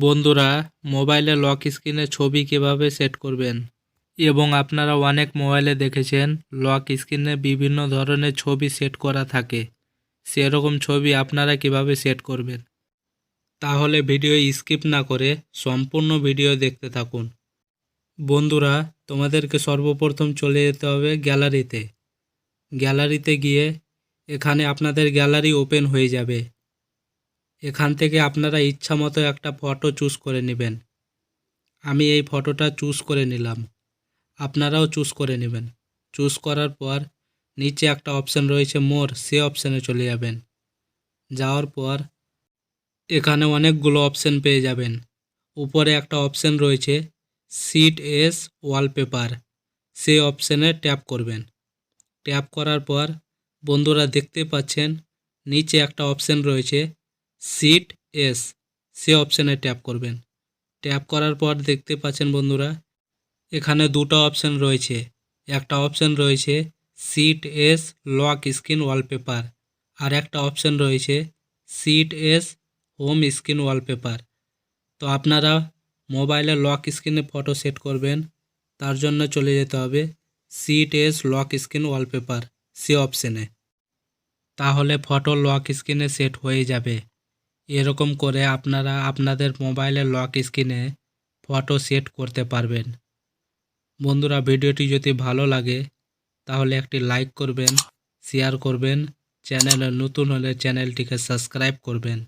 বন্ধুরা, মোবাইলে লক স্ক্রিনে ছবি কীভাবে সেট করবেন? এবং আপনারা অনেক মোবাইলে দেখেছেন, লক স্ক্রিনে বিভিন্ন ধরনের ছবি সেট করা থাকে। সেরকম ছবি আপনারা কীভাবে সেট করবেন? তাহলে ভিডিও স্কিপ না করে সম্পূর্ণ ভিডিও দেখতে থাকুন। বন্ধুরা, তোমাদেরকে সর্বপ্রথম চলে যেতে হবে গ্যালারিতে। গ্যালারিতে গিয়ে এখানে আপনাদের গ্যালারি ওপেন হয়ে যাবে। এখান থেকে আপনারা ইচ্ছা মতো একটা ফটো চুজ করে নেবেন। আমি এই ফটোটা চুজ করে নিলাম। আপনারাও চুজ করে নেবেন। চুজ করার পর নিচে একটা অপশান রয়েছে মোর সে অপশানে চলে যাবেন। যাওয়ার পর এখানে অনেকগুলো অপশান পেয়ে যাবেন। উপরে একটা অপশান রয়েছে সিট এস ওয়ালপেপার সেই অপশানে ট্যাপ করবেন। ট্যাপ করার পর বন্ধুরা দেখতে পাচ্ছেন, নিচে একটা অপশান রয়েছে সিট এস সে অপশানে ট্যাপ করবেন। ট্যাপ করার পর দেখতে পাচ্ছেন বন্ধুরা, এখানে দুটো অপশান রয়েছে। একটা অপশান রয়েছে set as lock screen wallpaper আর একটা অপশান রয়েছে set as home screen wallpaper তো আপনারা মোবাইলে লক স্ক্রিনে ফটো সেট করবেন, তার জন্য চলে যেতে হবে set as lock screen wallpaper সে অপশানে তাহলে ফটো লক স্ক্রিনে সেট হয়ে যাবে। এরকম করে আপনারা আপনাদের মোবাইলের লক স্ক্রিনে ফটো সেট করতে পারবেন। বন্ধুরা, ভিডিওটি যদি ভালো লাগে, তাহলে একটি লাইক করবেন, শেয়ার করবেন, চ্যানেলে নতুন হলে চ্যানেলটিকে সাবস্ক্রাইব করবেন।